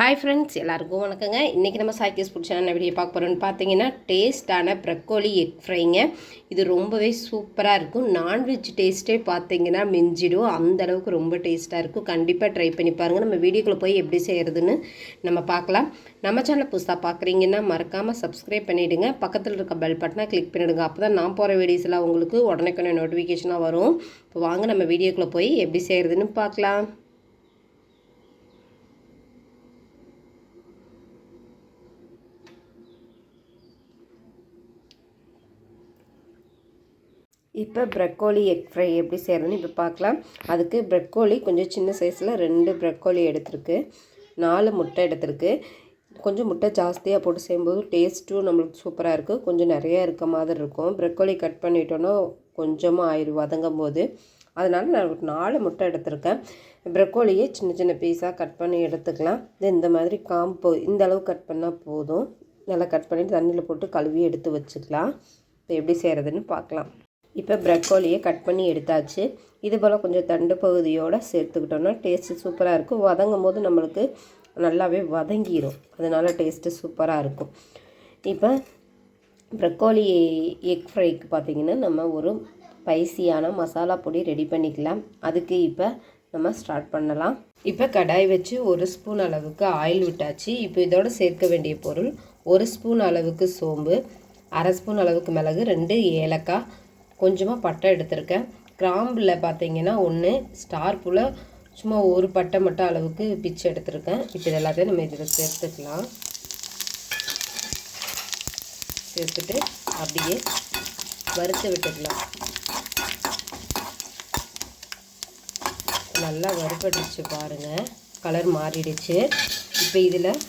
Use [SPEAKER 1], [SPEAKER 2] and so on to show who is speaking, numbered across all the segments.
[SPEAKER 1] Hi friends எல்லாருக்கும் வணக்கங்க. இன்றைக்கி நம்ம சாய்க்கேஸ் பிடிச்ச என்ன வீடியோ பார்க்க போகிறோன்னு பார்த்தீங்கன்னா டேஸ்ட்டான ப்ரக்கோலி எக் ஃப்ரைங்க இது ரொம்பவே சூப்பராக இருக்கும். நான்வெஜ் டேஸ்ட்டே பார்த்தீங்கன்னா மிஞ்சிடும். அந்த அளவுக்கு ரொம்ப டேஸ்ட்டாக இருக்கும். கண்டிப்பாக ட்ரை பண்ணி பாருங்கள் நம்ம வீடியோக்குள்ளே போய் எப்படி செய்கிறதுன்னு நம்ம பார்க்கலாம். நம்ம சேனல் புதுசாக பார்க்குறீங்கன்னா மறக்காமல் சப்ஸ்கிரைப் பண்ணிவிடுங்க பக்கத்தில் இருக்க பெல் பட்டனை கிளிக் பண்ணிவிடுங்க அப்போ தான் நான் போகிற வீடியோஸ்லாம் உங்களுக்கு உடனே நோட்டிஃபிகேஷனாக வரும். இப்போ வாங்க நம்ம வீடியோக்குள்ளே போய் எப்படி செய்கிறதுன்னு பார்க்கலாம். இப்போ ப்ரக்கோலி எக் ஃப்ரை எப்படி செய்கிறதுன்னு இப்போ பார்க்கலாம். அதுக்கு ப்ரக்கோலி கொஞ்சம் சின்ன சைஸில் ரெண்டு ப்ரக்கோலி எடுத்திருக்கு. நாலு முட்டை எடுத்திருக்கு. கொஞ்சம் முட்டை ஜாஸ்தியாக போட்டு செய்யும்போது டேஸ்ட்டும் நம்மளுக்கு சூப்பராக இருக்குது கொஞ்சம் நிறையா இருக்க மாதிரி இருக்கும். ப்ரக்கோலி கட் பண்ணிட்டோன்னா கொஞ்சமாக ஆயிரும் வதங்கும் போது அதனால் நான் ஒரு நாலு முட்டை எடுத்திருக்கேன். ப்ரக்கோலியை சின்ன சின்ன பீஸாக கட் பண்ணி எடுத்துக்கலாம். இது இந்த மாதிரி காம்போ இந்த அளவு கட் பண்ணால் போதும். நல்லா கட் பண்ணிவிட்டு தண்ணியில் போட்டு கழுவி எடுத்து வச்சுக்கலாம். இப்போ எப்படி செய்கிறதுன்னு பார்க்கலாம். இப்போ ப்ரக்கோலியை கட் பண்ணி எடுத்தாச்சு. இது போல் கொஞ்சம் தண்டு பகுதியோடு சேர்த்துக்கிட்டோன்னா டேஸ்ட்டு சூப்பராக இருக்கும். வதங்கும் போது நம்மளுக்கு நல்லாவே வதங்கிடும் அதனால் டேஸ்ட்டு சூப்பராக இருக்கும். இப்போ ப்ரக்கோலி எக் ஃப்ரைக்கு பார்த்திங்கன்னா நம்ம ஒரு ஸ்பைசியான மசாலா பொடி ரெடி பண்ணிக்கலாம். அதுக்கு இப்போ நம்ம ஸ்டார்ட் பண்ணலாம். இப்போ கடாய் வச்சு ஒரு ஸ்பூன் அளவுக்கு ஆயில் விட்டாச்சு. இப்போ இதோட சேர்க்க வேண்டிய பொருள் ஒரு ஸ்பூன் அளவுக்கு சோம்பு அரை ஸ்பூன் அளவுக்கு மிளகு ரெண்டு ஏலக்காய் கொஞ்சமாக பட்டை எடுத்திருக்கேன். கிராம்பில் பார்த்தீங்கன்னா ஒன்று ஸ்டார் புல சும்மா ஒரு பட்டை மட்டும் அளவுக்கு பிச்சு எடுத்திருக்கேன். இப்போ இது எல்லாத்தையும் நம்ம இதில் சேர்த்துக்கலாம். சேர்த்துட்டு அப்படியே வறுத்து விட்டுக்கலாம். நல்லா வறுபட்டுச்சு பாருங்கள் கலர் மாறிடுச்சு. இப்போ இதில்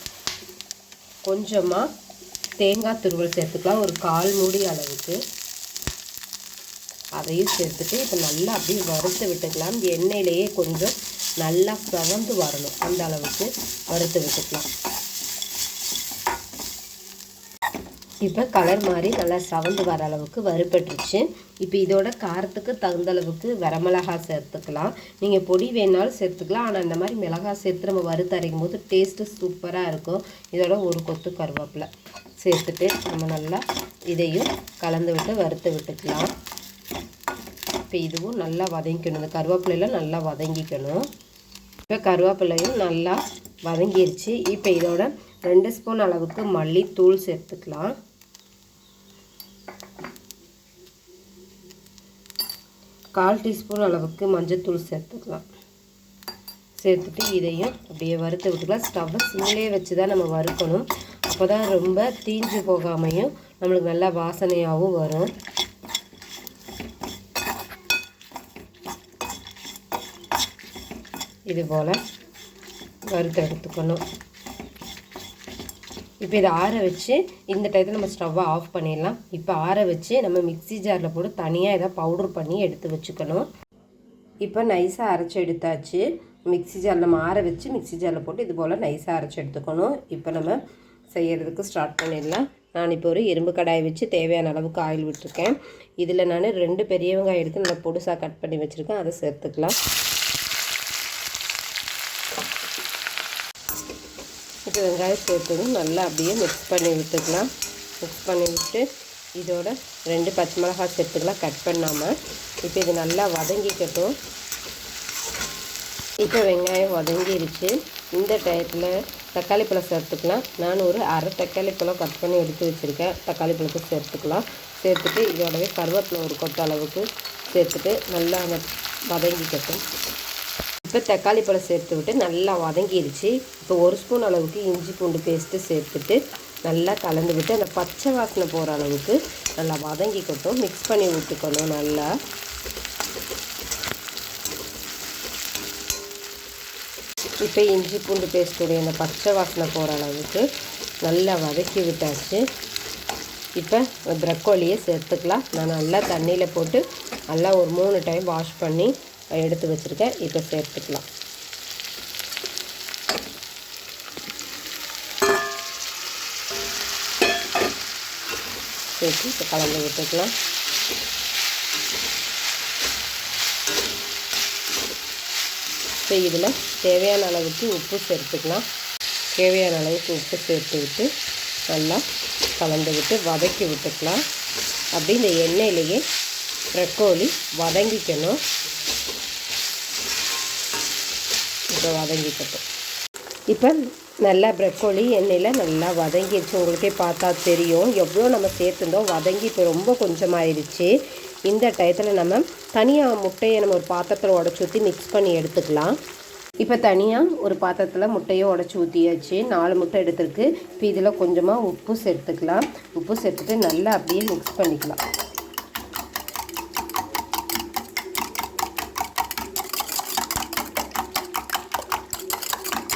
[SPEAKER 1] கொஞ்சமாக தேங்காய் துருவல் சேர்த்துக்கலாம். ஒரு கால் மூடி அளவுக்கு. அதையும் சேர்த்துட்டு இப்போ நல்லா அப்படியே வறுத்து விட்டுக்கலாம். எண்ணெயிலேயே கொஞ்சம் நல்லா செவந்து வரணும். அந்த அளவுக்கு வறுத்து விட்டுக்கலாம். இப்போ கலர் மாதிரி நல்லா சவந்து வர அளவுக்கு வறுப்பட்டுருச்சு இப்போ இதோட காரத்துக்கு தகுந்த அளவுக்கு வரமிளகா சேர்த்துக்கலாம். நீங்கள் பொடி வேணாலும் சேர்த்துக்கலாம். ஆனால் இந்த மாதிரி மிளகாய் சேர்த்து நம்ம வறுத்து அரைக்கும் போது டேஸ்ட்டு சூப்பராக இருக்கும். இதோட ஒரு கொத்து கருவேப்பிலை சேர்த்துட்டு நம்ம நல்லா இதையும் கலந்து விட்டு வறுத்து விட்டுக்கலாம். இப்போ இதுவும் நல்லா வதங்கிக்கணும். இந்த கருவேப்பிலையில் நல்லா வதங்கிக்கணும். இப்போ கருவேப்பிலையும் நல்லா வதங்கிருச்சு. இப்போ இதோட ரெண்டு ஸ்பூன் அளவுக்கு மல்லித்தூள் சேர்த்துக்கலாம். கால் டீஸ்பூன் அளவுக்கு மஞ்சத்தூள் சேர்த்துக்கலாம். சேர்த்துட்டு இதையும் அப்படியே வறுத்து விட்டுக்கலாம். ஸ்டவ்வை சிம்லேயே வச்சு தான் நம்ம வறுக்கணும். அப்போ தான் ரொம்ப தீஞ்சு போகாமையும் நம்மளுக்கு நல்லா வாசனையாகவும் வரும். இது போல் வறுத்து எடுத்துக்கணும். இப்போ இதை ஆற வச்சு இந்த டயத்தில் நம்ம ஸ்டவ்வை ஆஃப் பண்ணிடலாம். இப்போ ஆற வச்சு நம்ம மிக்சி ஜாரில் போட்டு தனியாக இதை பவுட்ரு பண்ணி எடுத்து வச்சுக்கணும். இப்போ நைஸாக அரைச்சி எடுத்தாச்சு. மிக்சி ஜாரில் நம்ம ஆற வச்சு மிக்சி ஜாரில் போட்டு இது போல் நைஸாக அரைச்சி எடுத்துக்கணும். இப்போ நம்ம செய்கிறதுக்கு ஸ்டார்ட் பண்ணிடலாம். நான் இப்போ ஒரு இரும்பு கடாயை வச்சு தேவையான அளவுக்கு ஆயில் விட்டுருக்கேன். இதில் நான் ரெண்டு பெரிய வெங்காயம் எடுத்து நல்லா பொடுசாக கட் பண்ணி வச்சுருக்கேன். அதை சேர்த்துக்கலாம். இப்போ வெங்காயம் சேர்த்ததும் நல்லா அப்படியே மிக்ஸ் பண்ணி விட்டுக்கலாம். மிக்ஸ் பண்ணி விட்டு இதோட ரெண்டு பச்சை மிளகாய் சேர்த்துக்கலாம். கட் பண்ணாமல் இப்போ இது நல்லா வதங்கிக்கட்டும். இப்போ வெங்காயம் வதங்கிருச்சு. இந்த டயத்தில் தக்காளி பழம் சேர்த்துக்கலாம். நான் ஒரு அரை தக்காளி பழம் கட் பண்ணி எடுத்து வச்சுருக்கேன். தக்காளி பழத்தை சேர்த்துக்கலாம். சேர்த்துட்டு இதோடவே கருவேப்பிலை ஒரு கொத்த அளவுக்கு சேர்த்துட்டு நல்லா வதங்கிக்கட்டும். இப்போ தக்காளி பழம் சேர்த்து விட்டு நல்லா வதங்கிடுச்சு இப்போ ஒரு ஸ்பூன் அளவுக்கு இஞ்சி பூண்டு பேஸ்ட்டு சேர்த்துட்டு நல்லா கலந்து விட்டு அந்த பச்சை வாசனை போகிற அளவுக்கு நல்லா வதங்கிக்கட்டும். மிக்ஸ் பண்ணி விட்டுக்கணும் நல்லா. இப்போ இஞ்சி பூண்டு பேஸ்ட்டுடைய அந்த பச்சை வாசனை போகிற அளவுக்கு நல்லா வதக்கி விட்டாச்சு. இப்போ ப்ரக்கோலியை சேர்த்துக்கலாம். நான் நல்லா தண்ணியில் போட்டு நல்லா ஒரு மூணு டைம் வாஷ் பண்ணி எடுத்து வச்சுருக்கேன். இப்போ சேர்த்துக்கலாம். சேர்த்து இப்போ கலந்து விட்டுக்கலாம். இப்போ இதில் தேவையான அளவுக்கு உப்பு சேர்த்துக்கலாம். தேவையான அளவுக்கு உப்பு சேர்த்து விட்டு நல்லா கலந்து விட்டு வதக்கி விட்டுக்கலாம். அப்படி இந்த எண்ணெயிலேயே ப்ரக்கோலி வதங்கிக்கணும். இப்போ வதங்கிக்கட்டும். இப்போ நல்லா ப்ரக்கோலி எண்ணெயில் நல்லா வதங்கிடுச்சு. உங்களுக்கே பார்த்தா தெரியும். எவ்வளோ நம்ம சேர்த்துருந்தோம். வதங்கி இப்போ ரொம்ப கொஞ்சமாயிருச்சு. இந்த டயத்தில் நம்ம தனியாக முட்டையை நம்ம ஒரு பாத்திரத்தில் உடச்சி ஊற்றி மிக்ஸ் பண்ணி எடுத்துக்கலாம். இப்போ தனியாக ஒரு பாத்திரத்தில் முட்டையை உடச்சி ஊற்றியாச்சு நாலு முட்டை எடுத்துருக்கு. இப்போ இதில் கொஞ்சமாக உப்பு சேர்த்துக்கலாம். உப்பு சேர்த்துட்டு நல்லா அப்படியே மிக்ஸ் பண்ணிக்கலாம்.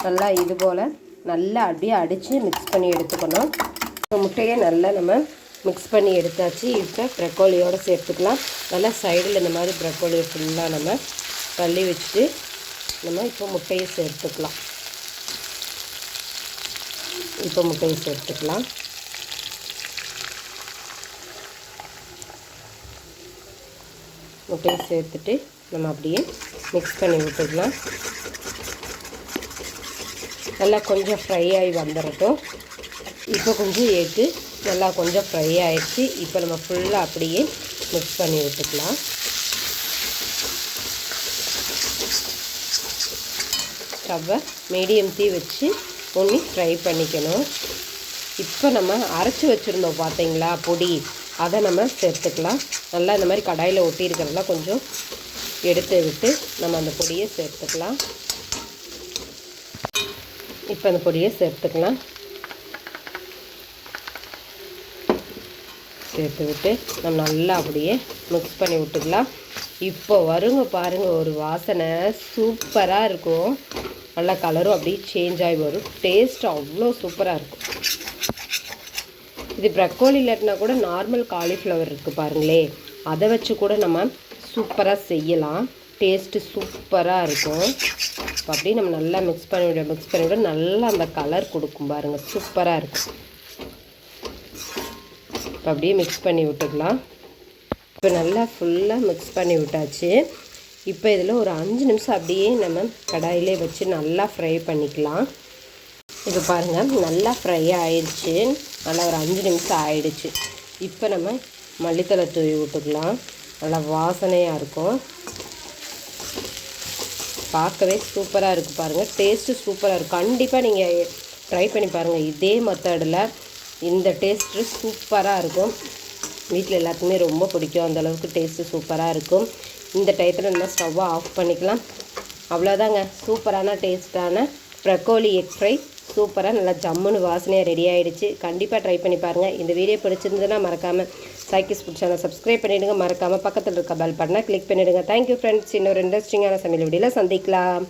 [SPEAKER 1] நல்லா இது போல் நல்லா அப்படியே அடித்து மிக்ஸ் பண்ணி எடுத்துக்கணும். இப்போ முட்டையை நல்லா நம்ம மிக்ஸ் பண்ணி எடுத்தாச்சு. இப்போ ப்ரக்கோலியோடு சேர்த்துக்கலாம். நல்லா சைடில் இந்த மாதிரி ப்ரக்கோலியை ஃபுல்லாக நம்ம தள்ளி வச்சுட்டு நம்ம இப்போ முட்டையை சேர்த்துக்கலாம். இப்போ முட்டையை சேர்த்துக்கலாம். முட்டையை சேர்த்துட்டு நம்ம அப்படியே மிக்ஸ் பண்ணி விட்டுக்கலாம். நல்லா கொஞ்சம் ஃப்ரை ஆகி வந்துடட்டும் இப்போ கொஞ்சம் ஏற்று நல்லா கொஞ்சம் ஃப்ரை ஆகிடுச்சு இப்போ நம்ம ஃபுல்லாக அப்படியே மிக்ஸ் பண்ணி விட்டுக்கலாம். ஸ்டவ்வை மீடியம் தீ வச்சு ஒன்றி ஃப்ரை பண்ணிக்கணும். இப்போ நம்ம அரைச்சி வச்சுருந்தோம் பார்த்தீங்களா? பொடி. அதை நம்ம சேர்த்துக்கலாம். நல்லா இந்த மாதிரி கடாயில் ஒட்டி இருக்கிறதெல்லாம் கொஞ்சம் எடுத்து விட்டு நம்ம அந்த பொடியை சேர்த்துக்கலாம். இப்போ அந்த பொடியை சேர்த்துக்கலாம். சேர்த்து விட்டு நம்ம நல்லா அப்படியே மிக்ஸ் பண்ணி விட்டுக்கலாம். இப்போ வருங்க பாருங்கள் ஒரு வாசனை. சூப்பராக இருக்கும். நல்லா கலரும் அப்படியே சேஞ்ச் ஆகி வரும். டேஸ்ட் அவ்வளோ சூப்பராக இருக்கும். இது ப்ரக்கோலி இல்லாட்டினா கூட நார்மல் காலிஃப்ளவர் இருக்குது பாருங்களே. அதை வச்சு கூட நம்ம சூப்பராக செய்யலாம். டேஸ்ட்டு சூப்பராக இருக்கும். இப்போ அப்படியே நம்ம நல்லா மிக்ஸ் பண்ணி விட மிக்ஸ் பண்ணி விட நல்லா அந்த கலர் கொடுக்கும் பாருங்கள் சூப்பராக இருக்கும். இப்போ அப்படியே மிக்ஸ் பண்ணி விட்டுக்கலாம். இப்போ நல்லா ஃபுல்லாக மிக்ஸ் பண்ணி விட்டாச்சு. இப்போ இதில் ஒரு அஞ்சு நிமிஷம் அப்படியே நம்ம கடாயிலே வச்சு நல்லா ஃப்ரை பண்ணிக்கலாம். இப்போ பாருங்கள் நல்லா ஃப்ரை ஆயிடுச்சு. நல்லா ஒரு அஞ்சு நிமிஷம் ஆயிடுச்சு. இப்போ நம்ம மல்லித்தலை தூவி விட்டுக்கலாம். நல்லா வாசனையாக இருக்கும். பார்க்கவே சூப்பராக இருக்குது பாருங்கள் டேஸ்ட்டு சூப்பராக இருக்கும் கண்டிப்பாக நீங்கள் ட்ரை பண்ணி பாருங்கள் இதே மெத்தடில் இந்த டேஸ்ட்டு சூப்பராக இருக்கும். வீட்டில் எல்லாத்துக்குமே ரொம்ப பிடிக்கும். அந்தளவுக்கு டேஸ்ட்டு சூப்பராக இருக்கும். இந்த டயத்தில் நம்ம ஸ்டவ்வை ஆஃப் பண்ணிக்கலாம். அவ்வளோதாங்க சூப்பரான டேஸ்ட்டான ப்ரக்கோலி எக் ஃப்ரை சூப்பராக நல்லா ஜம்முன்னு வாசனையாக ரெடி ஆகிடுச்சு கண்டிப்பாக ட்ரை பண்ணி பாருங்கள் இந்த வீடியோ பிடிச்சிருந்ததுன்னா மறக்காமல் சைக்கிஸ் ஃபுட் சேனல் சப்ஸ்கிரைப் பண்ணிவிடுங்க மறக்காமல் பக்கத்தில் இருக்க பெல் பட்டனை கிளிக் பண்ணிவிடுங்க தேங்க்யூ ஃப்ரெண்ட்ஸ் இன்னொரு இன்ட்ரெஸ்டிங்கான சமையல் வீடியோவில் சந்திக்கலாம்.